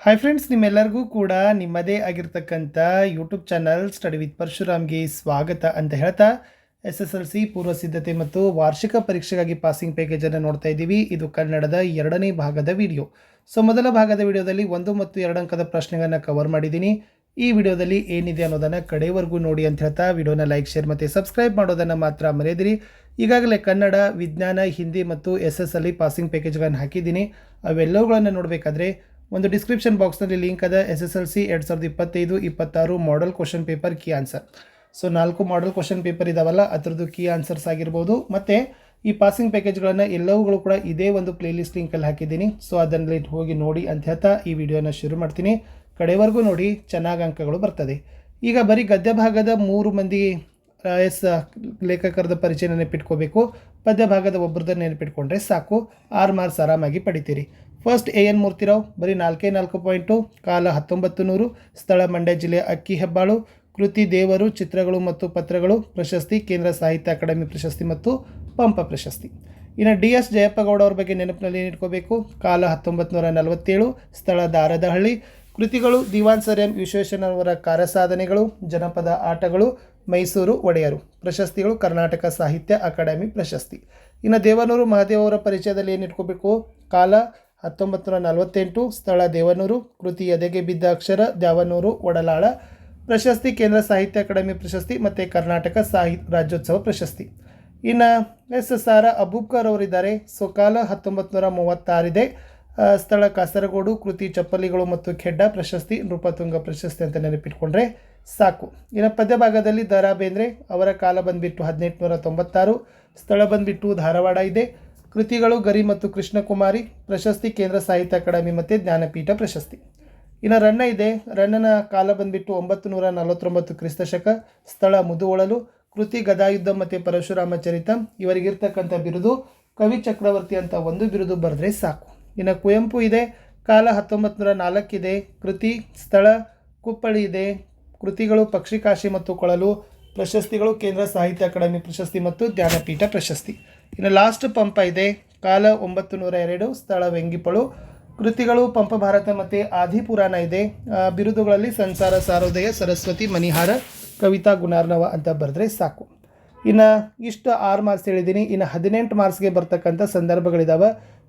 Hi friends ನಿಮ್ಮೆಲ್ಲರಿಗೂ ಕೂಡ ನಿಮ್ಮದೇ ಆಗಿರ್ತಕ್ಕಂಥ ಯೂಟ್ಯೂಬ್ ಚಾನಲ್ ಸ್ಟಡಿ ವಿತ್ ಪರಶುರಾಮ್ಗೆ ಸ್ವಾಗತ ಅಂತ ಹೇಳ್ತಾ ಎಸ್ ಎಸ್ ಎಲ್ ಸಿ ಪೂರ್ವ ಸಿದ್ಧತೆ ಮತ್ತು ವಾರ್ಷಿಕ ಪರೀಕ್ಷೆಗಾಗಿ ಪಾಸಿಂಗ್ ಪ್ಯಾಕೇಜನ್ನು ನೋಡ್ತಾ ಇದ್ದೀವಿ. ಇದು ಕನ್ನಡದ ಎರಡನೇ ಭಾಗದ ವಿಡಿಯೋ ಸೊ ಮೊದಲ ಭಾಗದ ವಿಡಿಯೋದಲ್ಲಿ ಒಂದು ಮತ್ತು ಎರಡು ಅಂಕದ ಪ್ರಶ್ನೆಗಳನ್ನು ಕವರ್ ಮಾಡಿದ್ದೀನಿ. ಈ ವಿಡಿಯೋದಲ್ಲಿ ಏನಿದೆ ಅನ್ನೋದನ್ನು ಕಡೆವರೆಗೂ ನೋಡಿ ಅಂತ ಹೇಳ್ತಾ ವಿಡಿಯೋನ ಲೈಕ್ ಶೇರ್ ಮತ್ತು ಸಬ್ಸ್ಕ್ರೈಬ್ ಮಾಡೋದನ್ನು ಮಾತ್ರ ಮರೆಯದಿರಿ. ಈಗಾಗಲೇ ಕನ್ನಡ, ವಿಜ್ಞಾನ, ಹಿಂದಿ ಮತ್ತು ಎಸ್ ಎಸ್ ಅಲ್ಲಿ ಪಾಸಿಂಗ್ ಪ್ಯಾಕೇಜ್ಗಳನ್ನು ಹಾಕಿದ್ದೀನಿ. ಅವೆಲ್ಲವುಗಳನ್ನು ನೋಡಬೇಕಾದ್ರೆ ಒಂದು ಡಿಸ್ಕ್ರಿಪ್ಷನ್ ಬಾಕ್ಸ್ನಲ್ಲಿ ಲಿಂಕ್ ಅದ ಎಸ್ ಎಸ್ ಎಲ್ ಸಿ ಎರಡು ಸಾವಿರದ ಇಪ್ಪತ್ತೈದು, ಇಪ್ಪತ್ತಾರು model question paper key answer so ನಾಲ್ಕು ಮಾಡಲ್ ಕ್ವಶನ್ ಪೇಪರ್ ಇದಾವಲ್ಲ, ಅದರದ್ದು ಕೀ ಆನ್ಸರ್ಸ್ ಆಗಿರ್ಬೋದು. ಮತ್ತು ಈ ಪಾಸಿಂಗ್ ಪ್ಯಾಕೇಜ್ಗಳನ್ನು ಎಲ್ಲವುಗಳು ಕೂಡ ಇದೇ ಒಂದು ಪ್ಲೇಲಿಸ್ಟ್ ಲಿಂಕಲ್ಲಿ ಹಾಕಿದ್ದೀನಿ. ಸೊ ಅದರಲ್ಲಿ ಹೋಗಿ ನೋಡಿ ಅಂತ ಹೇಳ್ತಾ ಈ ವಿಡಿಯೋನ ಶುರು ಮಾಡ್ತೀನಿ. ಕಡೆವರೆಗೂ ನೋಡಿ, ಚೆನ್ನಾಗಿ ಅಂಕಗಳು ಬರ್ತದೆ. ಈಗ ಬರೀ ಗದ್ಯ ಭಾಗದ ಮೂರು ಮಂದಿ ಎಸ್ ಲೇಖಕರದ ಪರಿಚಯ ನೆನಪಿಟ್ಕೋಬೇಕು. ಪದ್ಯ ಭಾಗದ ಒಬ್ಬರದ ನೆನಪಿಟ್ಕೊಂಡ್ರೆ ಸಾಕು. ಆರು ಮಾರ್ಕ್ಸ್ ಆರಾಮಾಗಿ ಪಡಿತೀರಿ. ಫಸ್ಟ್ ಎ ಎನ್ ಮೂರ್ತಿರಾವ್, ಬರೀ ನಾಲ್ಕೇ ನಾಲ್ಕು ಪಾಯಿಂಟು, ಕಾಲ ಹತ್ತೊಂಬತ್ತು ನೂರು, ಸ್ಥಳ ಮಂಡ್ಯ ಜಿಲ್ಲೆ ಅಕ್ಕಿ ಹೆಬ್ಬಾಳು, ಕೃತಿ ದೇವರು, ಚಿತ್ರಗಳು ಮತ್ತು ಪತ್ರಗಳು, ಪ್ರಶಸ್ತಿ, ಕೇಂದ್ರ ಸಾಹಿತ್ಯ ಅಕಾಡೆಮಿ ಪ್ರಶಸ್ತಿ ಮತ್ತು ಪಂಪ ಪ್ರಶಸ್ತಿ. ಇನ್ನು ಡಿ ಎಸ್ ಜಯಪ್ಪಗೌಡ ಅವ್ರ ಬಗ್ಗೆ ನೆನಪಿನಲ್ಲಿ ಇಟ್ಕೋಬೇಕು. ಕಾಲ ಹತ್ತೊಂಬತ್ತು ನೂರ ನಲವತ್ತೇಳು, ಸ್ಥಳ ದಾರದಹಳ್ಳಿ. ಕೃತಿಗಳು ದಿವಾನ್ ಸರ್ ಎಂ ವಿಶ್ವೇಶ್ವರವರ ಕಾರ್ಯಸಾಧನೆಗಳು, ಜನಪದ ಆಟಗಳು ಮೈಸೂರು ಒಡೆಯರು. ಪ್ರಶಸ್ತಿಗಳು ಕರ್ನಾಟಕ ಸಾಹಿತ್ಯ ಅಕಾಡೆಮಿ ಪ್ರಶಸ್ತಿ. ಇನ್ನು ದೇವನೂರು ಮಹಾದೇವರ ಪರಿಚಯದಲ್ಲಿ ಏನು ಇಟ್ಕೋಬೇಕು? ಕಾಲ ಹತ್ತೊಂಬತ್ತು ನೂರ ನಲವತ್ತೆಂಟು, ಸ್ಥಳ ದೇವನೂರು, ಕೃತಿ ಎದೆಗೆ ಬಿದ್ದ ಅಕ್ಷರ ದ್ಯಾವನೂರು, ಒಡಲಾಳ. ಪ್ರಶಸ್ತಿ ಕೇಂದ್ರ ಸಾಹಿತ್ಯ ಅಕಾಡೆಮಿ ಪ್ರಶಸ್ತಿ ಮತ್ತು ಕರ್ನಾಟಕ ಸಾಹಿತ್ಯ ರಾಜ್ಯೋತ್ಸವ ಪ್ರಶಸ್ತಿ. ಇನ್ನು ಎಸ್ ಎಸ್ ಆರ್ ಅಬೂಬ್ಕರ್ ಅವರಿದ್ದಾರೆ. ಸೊ, ಕಾಲ ಹತ್ತೊಂಬತ್ತು ನೂರ ಮೂವತ್ತಾರಿದೆ ಸ್ಥಳ ಕಾಸರಗೋಡು, ಕೃತಿ ಚಪ್ಪಲಿಗಳು ಮತ್ತು ಖೆಡ್ಡ ಪ್ರಶಸ್ತಿ, ನೃಪತುಂಗ ಪ್ರಶಸ್ತಿ ಅಂತ ನೆನಪಿಟ್ಕೊಂಡ್ರೆ ಸಾಕು. ಇನ್ನು ಪದ್ಯ ಭಾಗದಲ್ಲಿ ದ ರಾ ಬೇಂದ್ರೆ ಅವರ ಕಾಲ ಬಂದುಬಿಟ್ಟು ಹದಿನೆಂಟುನೂರ ತೊಂಬತ್ತಾರು. ಸ್ಥಳ ಬಂದುಬಿಟ್ಟು ಧಾರವಾಡ ಇದೆ. ಕೃತಿಗಳು ಗರಿ ಮತ್ತು ಕೃಷ್ಣಕುಮಾರಿ, ಪ್ರಶಸ್ತಿ ಕೇಂದ್ರ ಸಾಹಿತ್ಯ ಅಕಾಡೆಮಿ ಮತ್ತು ಜ್ಞಾನಪೀಠ ಪ್ರಶಸ್ತಿ. ಇನ್ನು ರಣ್ಣ ಇದೆ. ರಣ್ಣನ ಕಾಲ ಬಂದುಬಿಟ್ಟು ಒಂಬತ್ತು ನೂರ ನಲವತ್ತೊಂಬತ್ತು ಕ್ರಿಸ್ತಶಕ, ಸ್ಥಳ ಮುದುವಳಲು, ಕೃತಿ ಗದಾಯುದ್ಧ ಮತ್ತು ಪರಶುರಾಮ ಚರಿತ, ಇವರಿಗಿರ್ತಕ್ಕಂಥ ಬಿರುದು, ಕವಿ ಚಕ್ರವರ್ತಿ ಅಂತ ಒಂದು ಬಿರುದು ಬರೆದ್ರೆ ಸಾಕು. ಇನ್ನು ಕುವೆಂಪು ಇದೆ. ಕಾಲ ಹತ್ತೊಂಬತ್ತು ನೂರ ನಾಲ್ಕಿದೆ ಕೃತಿ, ಸ್ಥಳ, ಕುಪ್ಪಳಿ ಇದೆ. ಕೃತಿಗಳು, ಪಕ್ಷಿಕಾಶಿ ಮತ್ತು ಕೊಳಲು ಪ್ರಶಸ್ತಿಗಳು, ಕೇಂದ್ರ ಸಾಹಿತ್ಯ ಅಕಾಡೆಮಿ ಪ್ರಶಸ್ತಿ ಮತ್ತು ಜ್ಞಾನಪೀಠ ಪ್ರಶಸ್ತಿ. ಇನ್ನು ಲಾಸ್ಟ್ ಪಂಪ ಇದೆ. ಕಾಲ ಒಂಬತ್ತು ನೂರ ಎರಡು, ಸ್ಥಳ ವೆಂಗಿಪಳು. ಕೃತಿಗಳು, ಪಂಪ ಭಾರತ ಮತ್ತು ಆದಿಪುರಾಣ ಇದೆ. ಬಿರುದುಗಳಲ್ಲಿ ಸಂಸಾರ, ಸಾರೋದಯ, ಸರಸ್ವತಿ, ಮಣಿಹಾರ, ಕವಿತಾ ಗುಣಾರ್ನವ ಅಂತ ಬರೆದ್ರೆ ಸಾಕು. ಇನ್ನು ಇಷ್ಟು ಆರು ಮಾರ್ಕ್ಸ್ ಹೇಳಿದ್ದೀನಿ. ಇನ್ನು ಹದಿನೆಂಟು ಮಾರ್ಕ್ಸ್ಗೆ ಬರ್ತಕ್ಕಂಥ ಸಂದರ್ಭಗಳಿದ್ದಾವೆ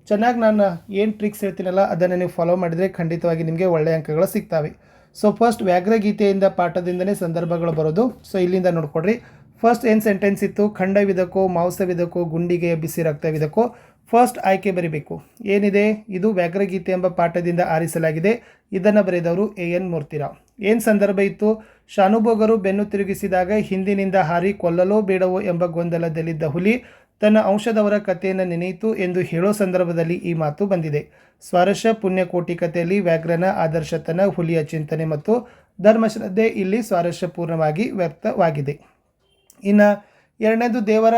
ಚೆನ್ನಾಗಿ ನಾನು ಏನು ಟ್ರಿಕ್ಸ್ ಹೇಳ್ತೀನಲ್ಲ, ಅದನ್ನು ನೀವು ಫಾಲೋ ಮಾಡಿದರೆ ಖಂಡಿತವಾಗಿ ನಿಮಗೆ ಒಳ್ಳೆಯ ಅಂಕಗಳು ಸಿಗ್ತವೆ. ಸೊ ಫಸ್ಟ್ ವ್ಯಾಘ್ರಗೀತೆಯಿಂದ ಪಾಠದಿಂದನೇ ಸಂದರ್ಭಗಳು ಬರೋದು. ಸೊ ಇಲ್ಲಿಂದ ನೋಡ್ಕೊಡ್ರಿ. ಫಸ್ಟ್ ಏನು ಸೆಂಟೆನ್ಸ್ ಇತ್ತು? ಖಂಡವಿದಕ್ಕೋ ಮಾಂಸವಿದಕ್ಕೋ ಗುಂಡಿಗೆ ಬಿಸಿ ರಕ್ತವಿದಕ್ಕೋ ಫಸ್ಟ್ ಆಯ್ಕೆ ಬರೀಬೇಕು. ಏನಿದೆ? ಇದು ವ್ಯಾಘ್ರಗೀತೆ ಎಂಬ ಪಾಠದಿಂದ ಆರಿಸಲಾಗಿದೆ. ಇದನ್ನು ಬರೆದವರು ಎ ಎನ್ ಮೂರ್ತಿರಾವ್ ಏನು ಸಂದರ್ಭ ಇತ್ತು? ಶಾನುಭೋಗರು ಬೆನ್ನು ತಿರುಗಿಸಿದಾಗ ಹಿಂದಿನಿಂದ ಹಾರಿ ಕೊಲ್ಲಲೋ ಬೇಡವೋ ಎಂಬ ಗೊಂದಲದಲ್ಲಿದ್ದ ಹುಲಿ ತನ್ನ ಅಂಶದವರ ಕಥೆಯನ್ನು ನೆನೆಯಿತು ಎಂದು ಹೇಳೋ ಸಂದರ್ಭದಲ್ಲಿ ಈ ಮಾತು ಬಂದಿದೆ. ಸ್ವಾರಸ್ಯ ಪುಣ್ಯಕೋಟಿ ಕಥೆಯಲ್ಲಿ ವ್ಯಾಘ್ರನ ಆದರ್ಶತನ, ಹುಲಿಯ ಚಿಂತನೆ ಮತ್ತು ಧರ್ಮಶ್ರದ್ಧೆ ಇಲ್ಲಿ ಸ್ವಾರಸ್ಯಪೂರ್ಣವಾಗಿ ವ್ಯಕ್ತವಾಗಿದೆ. ಇನ್ನು ಎರಡನೇದು ದೇವರ,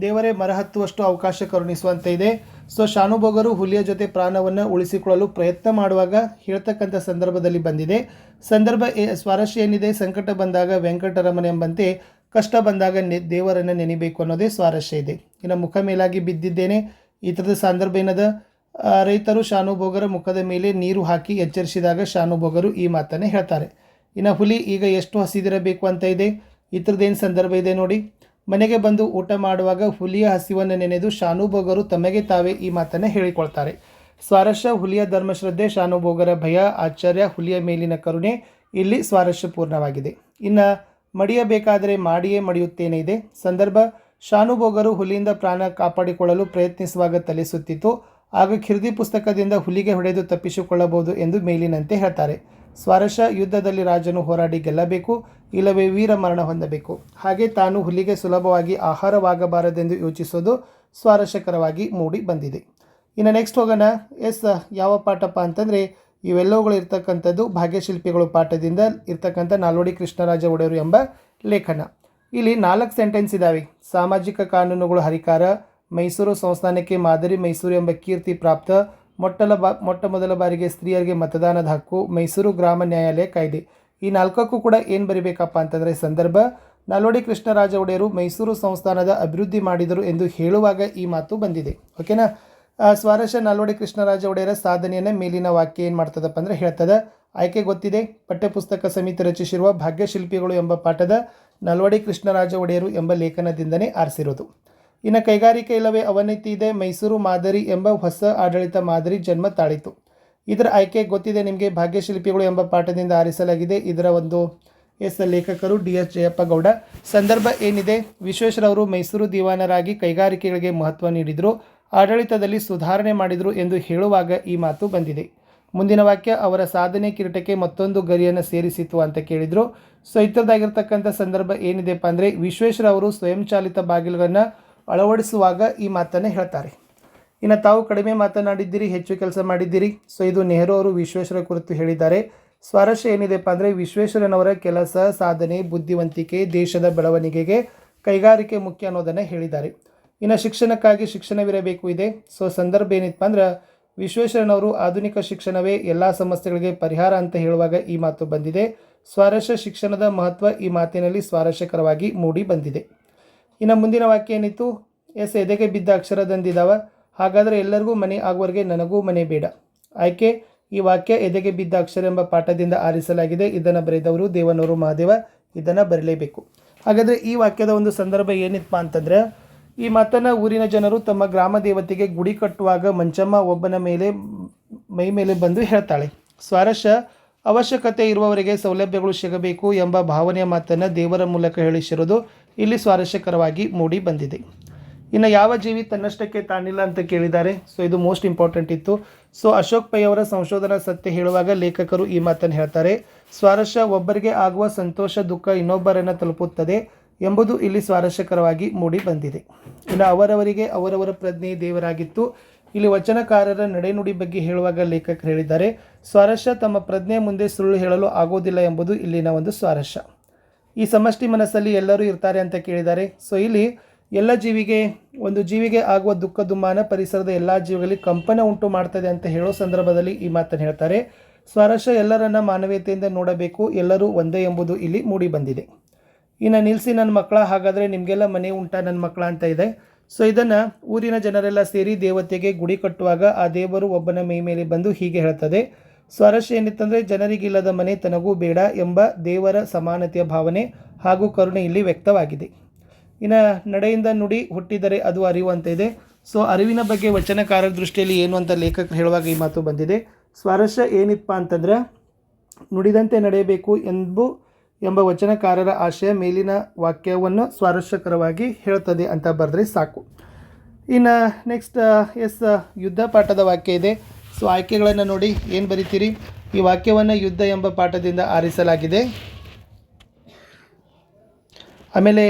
ದೇವರೇ ಮರಹತ್ತುವಷ್ಟು ಅವಕಾಶ ಕರುಣಿಸುವಂತೆ ಇದೆ. ಸೊ ಶಾನುಭೋಗರು ಹುಲಿಯ ಜೊತೆ ಪ್ರಾಣವನ್ನು ಉಳಿಸಿಕೊಳ್ಳಲು ಪ್ರಯತ್ನ ಮಾಡುವಾಗ ಹೇಳ್ತಕ್ಕಂಥ ಸಂದರ್ಭದಲ್ಲಿ ಬಂದಿದೆ. ಸಂದರ್ಭ ಸ್ವಾರಸ್ಯ ಏನಿದೆ? ಸಂಕಟ ಬಂದಾಗ ವೆಂಕಟರಮಣ ಎಂಬಂತೆ ಕಷ್ಟ ಬಂದಾಗ ನೆ, ದೇವರನ್ನು ನೆನಿಬೇಕು ಅನ್ನೋದೇ ಸ್ವಾರಸ್ಯ ಇದೆ. ಇನ್ನು ಮುಖ ಮೇಲಾಗಿ ಬಿದ್ದಿದ್ದೇನೆ. ಈ ಥರದ ಸಂದರ್ಭ ಏನದ? ರೈತರು ಶಾನುಭೋಗರ ಮುಖದ ಮೇಲೆ ನೀರು ಹಾಕಿ ಎಚ್ಚರಿಸಿದಾಗ ಶಾನುಭೋಗರು ಈ ಮಾತನ್ನೇ ಹೇಳ್ತಾರೆ. ಇನ್ನು ಹುಲಿ ಈಗ ಎಷ್ಟು ಹಸಿದಿರಬೇಕು ಅಂತ ಇದೆ? ಈ ಥರದ್ದೇನು ಸಂದರ್ಭ ಇದೆ ನೋಡಿ. ಮನೆಗೆ ಬಂದು ಊಟ ಮಾಡುವಾಗ ಹುಲಿಯ ಹಸಿವನ್ನು ನೆನೆದು ಶಾನುಭೋಗರು ತಮಗೆ ತಾವೇ ಈ ಮಾತನ್ನು ಹೇಳಿಕೊಳ್ತಾರೆ. ಸ್ವಾರಸ್ಯ, ಹುಲಿಯ ಧರ್ಮಶ್ರದ್ಧೆ ಶಾನುಭೋಗರ ಭಯ ಆಚಾರ್ಯ ಹುಲಿಯ ಮೇಲಿನ ಕರುಣೆ ಇಲ್ಲಿ ಸ್ವಾರಸ್ಯಪೂರ್ಣವಾಗಿದೆ ಇನ್ನು ಮಡಿಯಬೇಕಾದರೆ ಮಾಡಿಯೇ ಮಡಿಯುತ್ತೇನೆ ಇದೆ. ಸಂದರ್ಭ ಶಾನುಭೋಗರು ಹುಲಿಯಿಂದ ಪ್ರಾಣ ಕಾಪಾಡಿಕೊಳ್ಳಲು ಪ್ರಯತ್ನಿಸುವಾಗ ತಲೆ ಸುತ್ತಿತು ಆಗ ಖಿರ್ದಿ ಪುಸ್ತಕದಿಂದ ಹುಲಿಗೆ ಹೊಡೆದು ತಪ್ಪಿಸಿಕೊಳ್ಳಬಹುದು ಎಂದು ಮೇಲಿನಂತೆ ಹೇಳ್ತಾರೆ. ಸ್ವರಶ ಯುದ್ಧದಲ್ಲಿ ರಾಜನು ಹೋರಾಡಿ ಗೆಲ್ಲಬೇಕು, ಇಲ್ಲವೇ ವೀರ ಮರಣ ಹೊಂದಬೇಕು. ಹಾಗೆ ತಾನು ಹುಲಿಗೆ ಸುಲಭವಾಗಿ ಆಹಾರವಾಗಬಾರದೆಂದು ಯೋಚಿಸೋದು ಸ್ವಾರಸ್ಯಕರವಾಗಿ ಮೂಡಿ ಬಂದಿದೆ. ಇನ್ನು ನೆಕ್ಸ್ಟ್ ಹೋಗೋಣ. ಎಸ್, ಯಾವ ಪಾಠಪ್ಪ ಅಂತಂದರೆ, ಇವೆಲ್ಲವುಗಳು ಇರ್ತಕ್ಕಂಥದ್ದು ಭಾಗ್ಯಶಿಲ್ಪಿಗಳು ಪಾಠದಿಂದ ಇರ್ತಕ್ಕಂಥ ನಾಲ್ವಡಿ ಕೃಷ್ಣರಾಜ ಒಡೆಯರು ಎಂಬ ಲೇಖನ. ಇಲ್ಲಿ ನಾಲ್ಕು ಸೆಂಟೆನ್ಸ್ ಇದ್ದಾವೆ ಸಾಮಾಜಿಕ ಕಾನೂನುಗಳು ಹರಿಕಾರ ಮೈಸೂರು ಸಂಸ್ಥಾನಕ್ಕೆ ಮಾದರಿ ಮೈಸೂರು ಎಂಬ ಕೀರ್ತಿ ಪ್ರಾಪ್ತ ಮೊಟ್ಟಲ ಬಾ, ಮೊಟ್ಟ ಮೊದಲ ಬಾರಿಗೆ ಸ್ತ್ರೀಯರಿಗೆ ಮತದಾನದ ಹಕ್ಕು ಮೈಸೂರು ಗ್ರಾಮ ನ್ಯಾಯಾಲಯ ಕಾಯ್ದೆ. ಈ ನಾಲ್ಕಕ್ಕೂ ಕೂಡ ಏನು ಬರಿಬೇಕಪ್ಪ ಅಂತಂದರೆ ಸಂದರ್ಭ, ನಾಲ್ವಡಿ ಕೃಷ್ಣರಾಜ ಒಡೆಯರು ಮೈಸೂರು ಸಂಸ್ಥಾನದ ಅಭಿವೃದ್ಧಿ ಮಾಡಿದರು ಎಂದು ಹೇಳುವಾಗ ಈ ಮಾತು ಬಂದಿದೆ. ಓಕೆನಾ? ಸ್ವಾರಸ್ಯ ನಾಲ್ವಡಿ ಕೃಷ್ಣರಾಜ ಒಡೆಯರ ಸಾಧನೆಯನ್ನು ಮೇಲಿನ ವಾಕ್ಯ ಏನು ಮಾಡ್ತದಪ್ಪ ಅಂದರೆ ಹೇಳ್ತದ. ಆಯ್ಕೆ ಗೊತ್ತಿದೆ. ಪಠ್ಯಪುಸ್ತಕ ಸಮಿತಿ ರಚಿಸಿರುವ ಭಾಗ್ಯಶಿಲ್ಪಿಗಳು ಎಂಬ ಪಾಠದ ನಲ್ವಡಿ ಕೃಷ್ಣರಾಜ ಒಡೆಯರು ಎಂಬ ಲೇಖನದಿಂದನೇ ಆರಿಸಿರೋದು. ಇನ್ನು ಕೈಗಾರಿಕೆ ಇಲ್ಲವೇ ಅವನತಿ ಇದೆ ಮೈಸೂರು ಮಾದರಿ ಎಂಬ ಹೊಸ ಆಡಳಿತ ಮಾದರಿ ಜನ್ಮ ತಾಳಿತು. ಇದರ ಆಯ್ಕೆ ಗೊತ್ತಿದೆ ನಿಮಗೆ, ಭಾಗ್ಯಶಿಲ್ಪಿಗಳು ಎಂಬ ಪಾಠದಿಂದ ಆರಿಸಲಾಗಿದೆ. ಇದರ ಒಂದು ಎಸ್ ಲೇಖಕರು ಡಿ ಎಸ್ ಜಯಪ್ಪಗೌಡ. ಸಂದರ್ಭ ಏನಿದೆ? ವಿಶ್ವೇಶ್ವರವರು ಮೈಸೂರು ದಿವಾನರಾಗಿ ಕೈಗಾರಿಕೆಗಳಿಗೆ ಮಹತ್ವ ನೀಡಿದರು, ಆಡಳಿತದಲ್ಲಿ ಸುಧಾರಣೆ ಮಾಡಿದರು ಎಂದು ಹೇಳುವಾಗ ಈ ಮಾತು ಬಂದಿದೆ. ಮುಂದಿನ ವಾಕ್ಯ, ಅವರ ಸಾಧನೆ ಕಿರೀಟಕ್ಕೆ ಮತ್ತೊಂದು ಗರಿಯನ್ನು ಸೇರಿಸಿತು ಅಂತ ಕೇಳಿದರು. ಸೊ ಇತರದಾಗಿರ್ತಕ್ಕಂಥ ಸಂದರ್ಭ ಏನಿದೆಪ್ಪ ಅಂದರೆ ವಿಶ್ವೇಶ್ವರವರು ಸ್ವಯಂಚಾಲಿತ ಬಾಗಿಲುಗಳನ್ನು ಅಳವಡಿಸುವಾಗ ಈ ಮಾತನ್ನು ಹೇಳ್ತಾರೆ. ಇನ್ನು ತಾವು ಕಡಿಮೆ ಮಾತನಾಡಿದ್ದೀರಿ, ಹೆಚ್ಚು ಕೆಲಸ ಮಾಡಿದ್ದೀರಿ. ಸೊ, ಇದು ನೆಹರು ಅವರು ವಿಶ್ವೇಶ್ವರ ಕುರಿತು ಹೇಳಿದ್ದಾರೆ. ಸ್ವಾರಸ್ಯ ಏನಿದೆಪ್ಪ ಅಂದರೆ, ವಿಶ್ವೇಶ್ವರನವರ ಕೆಲಸ, ಸಾಧನೆ, ಬುದ್ಧಿವಂತಿಕೆ, ದೇಶದ ಬೆಳವಣಿಗೆಗೆ ಕೈಗಾರಿಕೆ ಮುಖ್ಯ ಅನ್ನೋದನ್ನು ಹೇಳಿದ್ದಾರೆ. ಇನ್ನು ಶಿಕ್ಷಣಕ್ಕಾಗಿ ಶಿಕ್ಷಣವಿರಬೇಕು ಇದೆ. ಸೊ, ಸಂದರ್ಭ ಏನಿತ್ತು ಅಂದ್ರೆ, ವಿಶ್ವೇಶ್ವರನವರು ಆಧುನಿಕ ಶಿಕ್ಷಣವೇ ಎಲ್ಲ ಸಮಸ್ಯೆಗಳಿಗೆ ಪರಿಹಾರ ಅಂತ ಹೇಳುವಾಗ ಈ ಮಾತು ಬಂದಿದೆ. ಸ್ವಾರಸ್ಯ ಶಿಕ್ಷಣದ ಮಹತ್ವ ಈ ಮಾತಿನಲ್ಲಿ ಸ್ವಾರಸ್ಯಕರವಾಗಿ ಮೂಡಿ ಬಂದಿದೆ. ಇನ್ನು ಮುಂದಿನ ವಾಕ್ಯ ಏನಿತ್ತು? ಎಸ್, ಎದೆಗೆ ಬಿದ್ದ ಅಕ್ಷರದಂದಿದಾವ. ಹಾಗಾದರೆ ಎಲ್ಲರಿಗೂ ಮನೆ ಆಗುವವರೆಗೆ ನನಗೂ ಮನೆ ಬೇಡ. ಆಯ್ಕೆ, ಈ ವಾಕ್ಯ ಎದೆಗೆ ಬಿದ್ದ ಅಕ್ಷರ ಎಂಬ ಪಾಠದಿಂದ ಆರಿಸಲಾಗಿದೆ. ಇದನ್ನು ಬರೆದವರು ದೇವನವರು ಮಹಾದೇವ, ಇದನ್ನು ಬರಲೇಬೇಕು. ಹಾಗಾದರೆ ಈ ವಾಕ್ಯದ ಒಂದು ಸಂದರ್ಭ ಏನಿತ್ತಪ್ಪ ಅಂತಂದರೆ, ಈ ಮಾತನ್ನು ಊರಿನ ಜನರು ತಮ್ಮ ಗ್ರಾಮ ದೇವತೆಗೆ ಗುಡಿ ಕಟ್ಟುವಾಗ ಮಂಚಮ್ಮ ಒಬ್ಬನ ಮೇಲೆ, ಮೈ ಮೇಲೆ ಬಂದು ಹೇಳ್ತಾಳೆ. ಸ್ವಾರಸ್ಯ, ಅವಶ್ಯಕತೆ ಇರುವವರಿಗೆ ಸೌಲಭ್ಯಗಳು ಸಿಗಬೇಕು ಎಂಬ ಭಾವನೆಯ ಮಾತನ್ನು ದೇವರ ಮೂಲಕ ಹೇಳಿಸಿರೋದು ಇಲ್ಲಿ ಸ್ವಾರಸ್ಯಕರವಾಗಿ ಮೂಡಿ ಬಂದಿದೆ. ಇನ್ನು ಯಾವ ಜೀವಿ ತನ್ನಷ್ಟಕ್ಕೆ ತಾನಿಲ್ಲ ಅಂತ ಕೇಳಿದ್ದಾರೆ. ಸೊ ಇದು ಮೋಸ್ಟ್ ಇಂಪಾರ್ಟೆಂಟ್ ಇತ್ತು. ಸೊ ಅಶೋಕ್ ಪೈ ಅವರ ಸಂಶೋಧನಾ ಸತ್ಯ ಹೇಳುವಾಗ ಲೇಖಕರು ಈ ಮಾತನ್ನು ಹೇಳ್ತಾರೆ. ಸ್ವಾರಸ್ಯ ಒಬ್ಬರಿಗೆ ಆಗುವ ಸಂತೋಷ, ದುಃಖ ಇನ್ನೊಬ್ಬರನ್ನು ತಲುಪುತ್ತದೆ ಎಂಬುದು ಇಲ್ಲಿ ಸ್ವಾರಸ್ಯಕರವಾಗಿ ಮೂಡಿ ಬಂದಿದೆ. ಇನ್ನು ಅವರವರಿಗೆ ಅವರವರ ಪ್ರಜ್ಞೆ ದೇವರಾಗಿತ್ತು. ಇಲ್ಲಿ ವಚನಕಾರರ ನಡೆನುಡಿ ಬಗ್ಗೆ ಹೇಳುವಾಗ ಲೇಖಕರು ಹೇಳಿದ್ದಾರೆ. ಸ್ವಾರಸ್ಯ ತಮ್ಮ ಪ್ರಜ್ಞೆ ಮುಂದೆ ಸುಳ್ಳು ಹೇಳಲು ಆಗೋದಿಲ್ಲ ಎಂಬುದು ಇಲ್ಲಿನ ಒಂದು ಸ್ವಾರಸ್ಯ. ಈ ಸಮಷ್ಟಿ ಮನಸ್ಸಲ್ಲಿ ಎಲ್ಲರೂ ಇರ್ತಾರೆ ಅಂತ ಕೇಳಿದ್ದಾರೆ. ಸೊ ಇಲ್ಲಿ ಎಲ್ಲ ಜೀವಿಗೆ, ಒಂದು ಜೀವಿಗೆ ಆಗುವ ದುಃಖ, ದುಮ್ಮಾನ ಪರಿಸರದ ಎಲ್ಲ ಜೀವಿಗಳಲ್ಲಿ ಕಂಪನ ಉಂಟು ಮಾಡ್ತದೆ ಅಂತ ಹೇಳೋ ಸಂದರ್ಭದಲ್ಲಿ ಈ ಮಾತನ್ನು ಹೇಳ್ತಾರೆ. ಸ್ವರಶ ಎಲ್ಲರನ್ನ ಮಾನವೀಯತೆಯಿಂದ ನೋಡಬೇಕು, ಎಲ್ಲರೂ ಒಂದೇ ಎಂಬುದು ಇಲ್ಲಿ ಮೂಡಿ ಬಂದಿದೆ. ಇನ್ನು ನಿಲ್ಲಿಸಿ ನನ್ನ ಮಕ್ಕಳ ಹಾಗಾದರೆ ನಿಮಗೆಲ್ಲ ಮನೆ ಉಂಟಾ, ನನ್ನ ಮಕ್ಕಳ ಅಂತ ಇದೆ. ಸೊ ಇದನ್ನು ಊರಿನ ಜನರೆಲ್ಲ ಸೇರಿ ದೇವತೆಗೆ ಗುಡಿ ಕಟ್ಟುವಾಗ ಆ ದೇವರು ಒಬ್ಬನ ಮೈ ಮೇಲೆ ಬಂದು ಹೀಗೆ ಹೇಳ್ತದೆ. ಸ್ವಾರಸ್ಯ ಏನಿತ್ತಂದರೆ ಜನರಿಗಿಲ್ಲದ ಮನೆ ತನಗೂ ಬೇಡ ಎಂಬ ದೇವರ ಸಮಾನತೆಯ ಭಾವನೆ ಹಾಗೂ ಕರುಣೆ ಇಲ್ಲಿ ವ್ಯಕ್ತವಾಗಿದೆ. ಇನ್ನು ನಡೆಯಿಂದ ನುಡಿ ಹುಟ್ಟಿದರೆ ಅದು ಅರಿವು ಅಂತ ಇದೆ. ಸೊ ಅರಿವಿನ ಬಗ್ಗೆ ವಚನಕಾರರ ದೃಷ್ಟಿಯಲ್ಲಿ ಏನು ಅಂತ ಲೇಖಕರು ಹೇಳುವಾಗ ಈ ಮಾತು ಬಂದಿದೆ. ಸ್ವಾರಸ್ಯ ಏನಿತ್ತಪ್ಪ ಅಂತಂದ್ರೆ, ನುಡಿದಂತೆ ನಡೆಯಬೇಕು ಎಂಬು, ಎಂಬ ವಚನಕಾರರ ಆಶಯ ಮೇಲಿನ ವಾಕ್ಯವನ್ನು ಸ್ವಾರಸ್ಯಕರವಾಗಿ ಹೇಳ್ತದೆ ಅಂತ ಬರೆದ್ರೆ ಸಾಕು. ಇನ್ನು ನೆಕ್ಸ್ಟ್ ಎಸ್, ಯುದ್ಧ ಪಾಠದ ವಾಕ್ಯ ಇದೆ. ಸೊ ಆಯ್ಕೆಗಳನ್ನು ನೋಡಿ ಏನು ಬರಿತೀರಿ? ಈ ವಾಕ್ಯವನ್ನು ಯುದ್ಧ ಎಂಬ ಪಾಠದಿಂದ ಆರಿಸಲಾಗಿದೆ. ಆಮೇಲೆ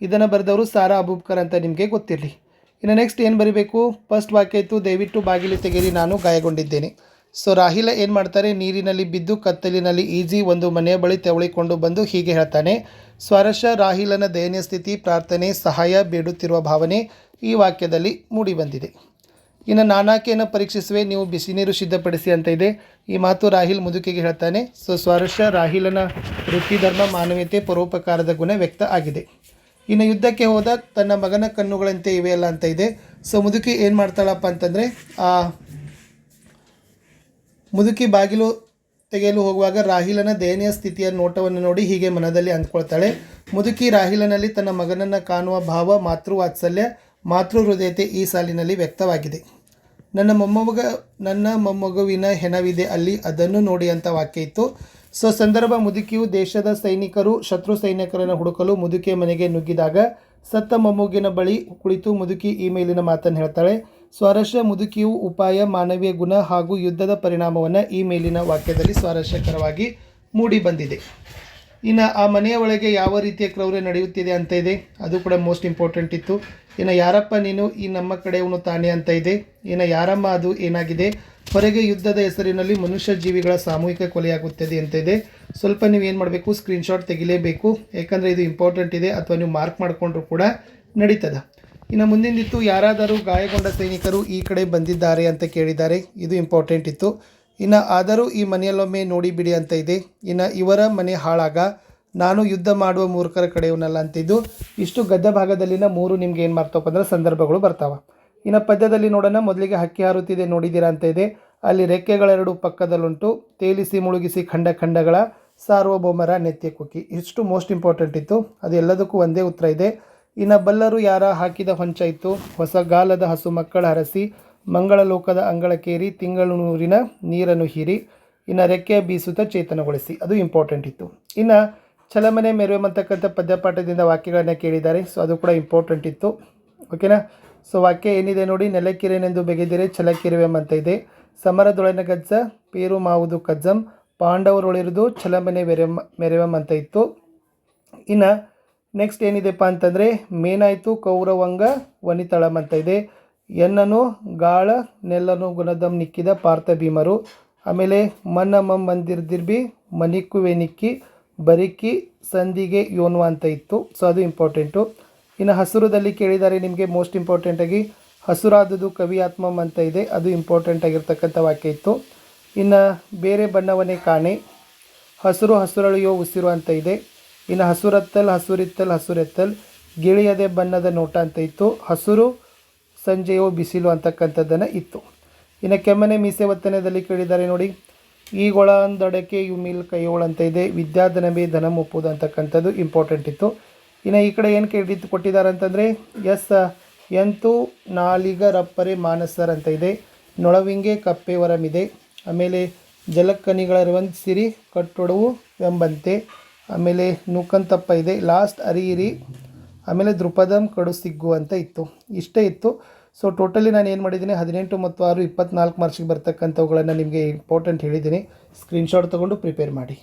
ಇದನ್ನು ಬರೆದವರು ಸಾರಾ ಅಬೂಬ್ಕರ್ ಅಂತ ನಿಮಗೆ ಗೊತ್ತಿರಲಿ. ಇನ್ನು ನೆಕ್ಸ್ಟ್ ಏನು ಬರಿಬೇಕು? ಫಸ್ಟ್ ವಾಕ್ಯ ಇತ್ತು, ದಯವಿಟ್ಟು ಬಾಗಿಲು ತೆಗೆರಿ ನಾನು ಗಾಯಗೊಂಡಿದ್ದೇನೆ. ಸೊ ರಾಹಿಲ ಏನು ಮಾಡ್ತಾರೆ? ನೀರಿನಲ್ಲಿ ಬಿದ್ದು ಕತ್ತಲಿನಲ್ಲಿ ಈಜಿ ಒಂದು ಮನೆಯ ಬಳಿ ತೆವಳಿಕೊಂಡು ಬಂದು ಹೀಗೆ ಹೇಳ್ತಾನೆ ಸ್ವರಶ ರಾಹಿಲನ ದಯನೀಯ ಸ್ಥಿತಿ, ಪ್ರಾರ್ಥನೆ, ಸಹಾಯ, ಬೇಡುತ್ತಿರುವ ಭಾವನೆ ಈ ವಾಕ್ಯದಲ್ಲಿ ಮೂಡಿ ಬಂದಿದೆ. ಇನ್ನು ನಾನಾಕೆಯನ್ನು ಪರೀಕ್ಷಿಸುವೆ, ನೀವು ಬಿಸಿ ನೀರು ಸಿದ್ಧಪಡಿಸಿ ಅಂತ ಇದೆ. ಈ ಮಾತು ರಾಹಿಲ್ ಮುದುಕಿಗೆ ಹೇಳ್ತಾನೆ. ಸೊ ಸ್ವಾರಸ್ಯ ರಾಹಿಲನ ವೃತ್ತಿ ಧರ್ಮ ಮಾನವೀಯತೆ ಪರೋಪಕಾರದ ಗುಣ ವ್ಯಕ್ತ ಆಗಿದೆ. ಇನ್ನು ಯುದ್ಧಕ್ಕೆ ಹೋದ ತನ್ನ ಮಗನ ಕಣ್ಣುಗಳಂತೆ ಇವೆಯಲ್ಲ ಅಂತ ಇದೆ. ಸೊ, ಮುದುಕಿ ಏನು ಮಾಡ್ತಾಳಪ್ಪ ಅಂತಂದರೆ, ಆ, ಮುದುಕಿ ಬಾಗಿಲು ತೆಗೆಯಲು ಹೋಗುವಾಗ ರಾಹಿಲನ ದಯನೀಯ ಸ್ಥಿತಿಯ ನೋಟವನ್ನು ನೋಡಿ ಹೀಗೆ ಮನದಲ್ಲಿ ಅಂದ್ಕೊಳ್ತಾಳೆ. ಮುದುಕಿ ರಾಹಿಲನಲ್ಲಿ ತನ್ನ ಮಗನನ್ನು ಕಾಣುವ ಭಾವ ಮಾತೃ ವಾತ್ಸಲ್ಯ ಮಾತೃ ಹೃದಯತೆ ಈ ಸಾಲಿನಲ್ಲಿ ವ್ಯಕ್ತವಾಗಿದೆ. ನನ್ನ ಮೊಮ್ಮಗ, ನನ್ನ ಮೊಮ್ಮಗುವಿನ ಹೆಣವಿದೆ. ಅಲ್ಲಿ ಅದನ್ನು ನೋಡಿ ಅಂತ ವಾಕ್ಯ ಇತ್ತು ಸೊ, ಸಂದರ್ಭ ಮುದುಕಿಯು ದೇಶದ ಸೈನಿಕರು, ಶತ್ರು ಸೈನಿಕರನ್ನು ಹುಡುಕಲು ಮುದುಕಿಯ ಮನೆಗೆ ನುಗ್ಗಿದಾಗ ಸತ್ತ ಮೊಮ್ಮಗಿನ ಬಳಿ ಕುಳಿತು ಮುದುಕಿ ಈ ಮೇಲಿನ ಮಾತನ್ನು ಹೇಳ್ತಾಳೆ. ಸ್ವಾರಸ್ಯ ಮುದುಕಿಯು ಉಪಾಯ, ಮಾನವೀಯ ಗುಣ ಹಾಗೂ ಯುದ್ಧದ ಪರಿಣಾಮವನ್ನು ಈ ಮೇಲಿನ ವಾಕ್ಯದಲ್ಲಿ ಸ್ವಾರಸ್ಯಕರವಾಗಿ ಮೂಡಿ ಬಂದಿದೆ. ಇನ್ನು ಆ ಮನೆಯ ಒಳಗೆ ಯಾವ ರೀತಿಯ ಕ್ರೌರ್ಯ ನಡೆಯುತ್ತಿದೆ ಅಂತ ಇದೆ? ಅದು ಕೂಡ ಮೋಸ್ಟ್ ಇಂಪಾರ್ಟೆಂಟ್ ಇತ್ತು. ಇನ್ನು ಯಾರಪ್ಪ ನೀನು ಈ ನಮ್ಮ ಕಡೆಯವನು ತಾನೇ ಅಂತ ಇದೆ. ಇನ್ನು ಯಾರಮ್ಮ ಅದು ಏನಾಗಿದೆ? ಹೊರಗೆ ಯುದ್ಧದ ಹೆಸರಿನಲ್ಲಿ ಮನುಷ್ಯ ಜೀವಿಗಳ ಸಾಮೂಹಿಕ ಕೊಲೆಯಾಗುತ್ತದೆ ಅಂತ ಇದೆ. ಸ್ವಲ್ಪ ನೀವು ಏನು ಮಾಡಬೇಕು? ಸ್ಕ್ರೀನ್ಶಾಟ್ ತೆಗಿಲೇಬೇಕು. ಯಾಕಂದರೆ ಇದು ಇಂಪಾರ್ಟೆಂಟ್ ಇದೆ. ಅಥವಾ ನೀವು ಮಾರ್ಕ್ ಮಾಡಿಕೊಂಡ್ರು ಕೂಡ ನಡೀತದ. ಇನ್ನು ಮುಂದಿಂದಿತ್ತು ಯಾರಾದರೂ ಗಾಯಗೊಂಡ ಸೈನಿಕರು ಈ ಕಡೆ ಬಂದಿದ್ದಾರೆ ಅಂತ ಕೇಳಿದ್ದಾರೆ. ಇದು ಇಂಪಾರ್ಟೆಂಟ್ ಇತ್ತು. ಇನ್ನು ಆದರೂ ಈ ಮನೆಯಲ್ಲೊಮ್ಮೆ ನೋಡಿಬಿಡಿ ಅಂತ ಇದೆ. ಇನ್ನು ಇವರ ಮನೆ ಹಾಳಾಗ ನಾನು ಯುದ್ಧ ಮಾಡುವ ಮೂರ್ಖರ ಕಡೆಯವನಲ್ಲ ಅಂತಿದ್ದು. ಇಷ್ಟು ಗದ್ದ ಭಾಗದಲ್ಲಿನ ಮೂರು ನಿಮ್ಗೆ ಏನು ಮಾಡ್ತಪ್ಪ ಅಂದ್ರೆ ಸಂದರ್ಭಗಳು ಬರ್ತಾವೆ. ಇನ್ನು ಪದ್ಯದಲ್ಲಿ ನೋಡೋಣ, ಮೊದಲಿಗೆ ಹಕ್ಕಿ ಹಾರುತ್ತಿದೆ ನೋಡಿದ್ದೀರಾ ಅಂತ ಇದೆ. ಅಲ್ಲಿ ರೆಕ್ಕೆಗಳೆರಡು ಪಕ್ಕದಲ್ಲುಂಟು. ತೇಲಿಸಿ ಮುಳುಗಿಸಿ ಖಂಡ ಖಂಡಗಳ ಸಾರ್ವಭೌಮರ ನೆತ್ಯ ಕುಕ್ಕಿ. ಇಷ್ಟು ಮೋಸ್ಟ್ ಇಂಪಾರ್ಟೆಂಟ್ ಇತ್ತು. ಅದು ಎಲ್ಲದಕ್ಕೂ ಒಂದೇ ಉತ್ತರ ಇದೆ. ಇನ್ನು ಬಲ್ಲರು ಯಾರ ಹಾಕಿದ ಹೊಂಚ ಇತ್ತು? ಹೊಸಗಾಲದ ಹಸು ಮಕ್ಕಳ ಹರಸಿ ಮಂಗಳ ಲೋಕದ ಅಂಗಳಕ್ಕೇರಿ ತಿಂಗಳೂರಿನ ನೀರನ್ನು ಹೀರಿ, ಇನ್ನು ರೆಕ್ಕೆ ಬೀಸುತ್ತ ಚೇತನಗೊಳಿಸಿ. ಅದು ಇಂಪಾರ್ಟೆಂಟ್ ಇತ್ತು. ಇನ್ನು ಚಲಮನೆ ಮೆರೆಯುವಂತಕ್ಕಂಥ ಪದ್ಯಪಾಠದಿಂದ ವಾಕ್ಯಗಳನ್ನು ಕೇಳಿದ್ದಾರೆ. ಸೊ ಅದು ಕೂಡ ಇಂಪಾರ್ಟೆಂಟ್ ಇತ್ತು. ಓಕೆನಾ ಸೊ ವಾಕ್ಯ ಏನಿದೆ ನೋಡಿ ನೆಲಕಿರೇನೆಂದು ಬೆಗೆದಿರೆ ಛಲಕ್ಕಿರುವೆಂ ಅಂತ ಇದೆ. ಸಮರದೊಳನ ಗಜ್ಜ, ಪೇರು ಮಾವುದು ಕಜ್ಜಂ ಪಾಂಡವರೊಳಿರುವುದು ಛಲಮನೆ ಮೆರೆಮ ಅಂತ ಇತ್ತು. ಇನ್ನು ನೆಕ್ಸ್ಟ್ ಏನಿದೆಪ್ಪ ಅಂತಂದರೆ, ಮೇನಾಯಿತು ಕೌರವಂಗ ವನಿತಳಂ ಅಂತ ಇದೆ. ಎನ್ನನು ಗಾಳ, ನೆಲ್ಲನು ಗುಣದಂ ನಿಕ್ಕಿದ ಪಾರ್ಥ ಭೀಮರು ಆಮೇಲೆ ಮನ್ನ ಮಂದಿರ್ದಿರ್ಬಿ ಮನಿಕ್ಕುವೆ ನಿಕ್ಕಿ. ಬರಿಕ್ಕಿ ಸಂಧಿಗೆ ಯೋನ್ವ ಅಂತ ಇತ್ತು. ಸೊ ಅದು ಇಂಪಾರ್ಟೆಂಟು ಇನ್ನು ಹಸುರದಲ್ಲಿ ಕೇಳಿದ್ದಾರೆ ನಿಮಗೆ ಮೋಸ್ಟ್ ಇಂಪಾರ್ಟೆಂಟಾಗಿ ಹಸುರಾದದು ಕವಿ ಆತ್ಮಮ್ ಅಂತ ಇದೆ. ಅದು ಇಂಪಾರ್ಟೆಂಟ್ ಆಗಿರ್ತಕ್ಕಂಥ ವಾಕ್ಯ ಇತ್ತು. ಇನ್ನು ಬೇರೆ ಬಣ್ಣವನ್ನೇ ಕಾಣೆ. ಹಸಿರು ಹಸುರಳಿಯೋ ಉಸಿರು ಅಂತ ಇದೆ. ಇನ್ನು ಹಸುರತ್ತಲ್ ಹಸುರಿತ್ತಲ್ ಹಸುರೆತ್ತಲ್ ಗಿಳಿಯದೆ ಬಣ್ಣದ ನೋಟ ಅಂತ ಇತ್ತು. ಹಸುರು ಸಂಜೆಯೋ ಬಿಸಿಲು ಅಂತಕ್ಕಂಥದ್ದನ್ನು ಇತ್ತು. ಇನ್ನು ಕೆಮ್ಮನೆ ಮೀಸೆ ಒತ್ತನೆಯಲ್ಲಿ ಕೇಳಿದ್ದಾರೆ ನೋಡಿ. ಈಗೊಳಂದೊಡಕೆ ಇವು ಮಿಲ್ ಕೈಯೋಳಂತ ಇದೆ. ವಿದ್ಯಾಧನವೇ ಧನ ಒಪ್ಪುವುದು ಅಂತಕ್ಕಂಥದ್ದು ಇಂಪಾರ್ಟೆಂಟ್ ಇತ್ತು. ಇನ್ನು ಈ ಕಡೆ ಏನು ಕ್ರೆಡಿಟ್ ಕೊಟ್ಟಿದ್ದಾರೆ ಅಂತಂದರೆ, ಎಸ್, ಎಂತು ನಾಲಿಗರಪ್ಪರೆ ಮಾನಸರ್ ಅಂತ ಇದೆ. ನೊಳವಿಂಗೆ ಕಪ್ಪೆವರಮಿದೆ ಆಮೇಲೆ ಜಲಕ್ಕನಿಗಳರವಂತ ಸಿರಿ, ಕಟ್ಟೊಡವು ಎಂಬಂತೆ. ಆಮೇಲೆ ನೂಕಂತಪ್ಪ ಇದೆ. ಲಾಸ್ಟ್ ಅರಿಯಿರಿ. ಆಮೇಲೆ ದೃಪದಂ ಕಡು ಸಿಗ್ಗು ಅಂತ ಇತ್ತು. ಇಷ್ಟೇ ಇತ್ತು. ಸೊ ಟೋಟಲಿ ನಾನು ಏನು ಮಾಡಿದ್ದೀನಿ? ಹದಿನೆಂಟು ಮತ್ತು ಆರು ಇಪ್ಪತ್ನಾಲ್ಕು ಮಾರ್ಕ್ಸಿಗೆ ಬರ್ತಕ್ಕಂಥವುಗಳನ್ನು ನಿಮಗೆ ಇಂಪಾರ್ಟೆಂಟ್ ಹೇಳಿದ್ದೀನಿ. ಸ್ಕ್ರೀನ್ಶಾಟ್ ತೊಗೊಂಡು ಪ್ರಿಪೇರ್ ಮಾಡಿ.